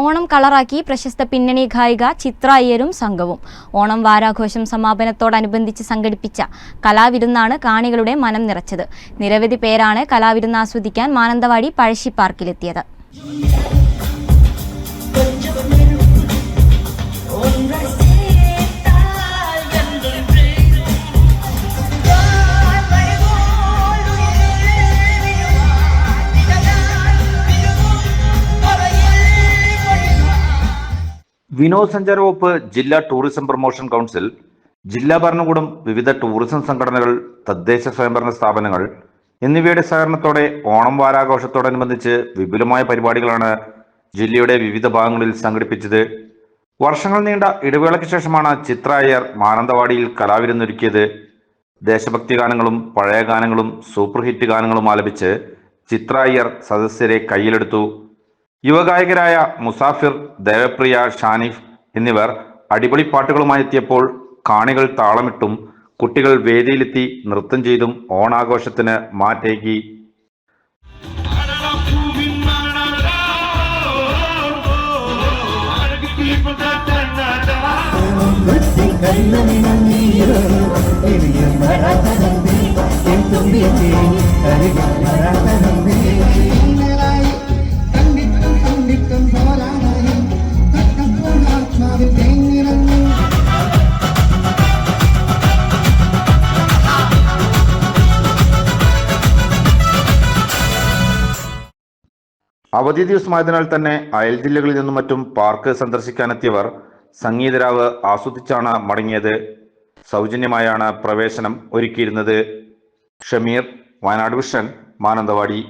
ഓണം കളറാക്കി പ്രശസ്ത പിന്നണി ഗായിക ചിത്ര അയ്യരും സംഘവും. ഓണം വാരാഘോഷം സമാപനത്തോടനുബന്ധിച്ച് സംഘടിപ്പിച്ച കലാവിരുന്നാണ് കാണികളുടെ മനം നിറച്ചത്. നിരവധി പേരാണ് കലാവിരുന്ന് ആസ്വദിക്കാൻ മാനന്തവാടി പഴശ്ശി പാർക്കിലെത്തിയത്. വിനോദസഞ്ചാര വകുപ്പ് ജില്ലാ ടൂറിസം പ്രൊമോഷൻ കൗൺസിൽ ജില്ലാ ഭരണകൂടം വിവിധ ടൂറിസം സംഘടനകൾ തദ്ദേശ സ്വയംഭരണ സ്ഥാപനങ്ങൾ എന്നിവയുടെ സഹകരണത്തോടെ ഓണം വാരാഘോഷത്തോടനുബന്ധിച്ച് വിപുലമായ പരിപാടികളാണ് ജില്ലയുടെ വിവിധ ഭാഗങ്ങളിൽ സംഘടിപ്പിച്ചത്. വർഷങ്ങൾ നീണ്ട ഇടവേളയ്ക്ക് ശേഷമാണ് ചിത്ര മാനന്തവാടിയിൽ കലാവിരുന്നൊരുക്കിയത്. ദേശഭക്തി ഗാനങ്ങളും പഴയ ഗാനങ്ങളും സൂപ്പർ ഹിറ്റ് ഗാനങ്ങളും ആലപിച്ച് ചിത്ര സദസ്യരെ കയ്യിലെടുത്തു. യുവഗായകരായ മുസാഫിർ ദേവപ്രിയ ഷാനിഫ് എന്നിവർ അടിപൊളി പാട്ടുകളുമായി എത്തിയപ്പോൾ കാണികൾ താളമിട്ടും കുട്ടികൾ വേദിയിലെത്തി നൃത്തം ചെയ്തും ഓണാഘോഷത്തിന് മാറ്റേകി. അവധി ദിവസമായതിനാൽ തന്നെ അയൽ ജില്ലകളിൽ നിന്നും മറ്റും പാർക്ക് സന്ദർശിക്കാനെത്തിയവർ സംഗീതരാവ് ആസ്വദിച്ചാണ് മടങ്ങിയത്. സൗജന്യമായാണ് പ്രവേശനം ഒരുക്കിയിരുന്നത്. ഷമീർ വയനാട് വിഷൻ മാനന്തവാടി.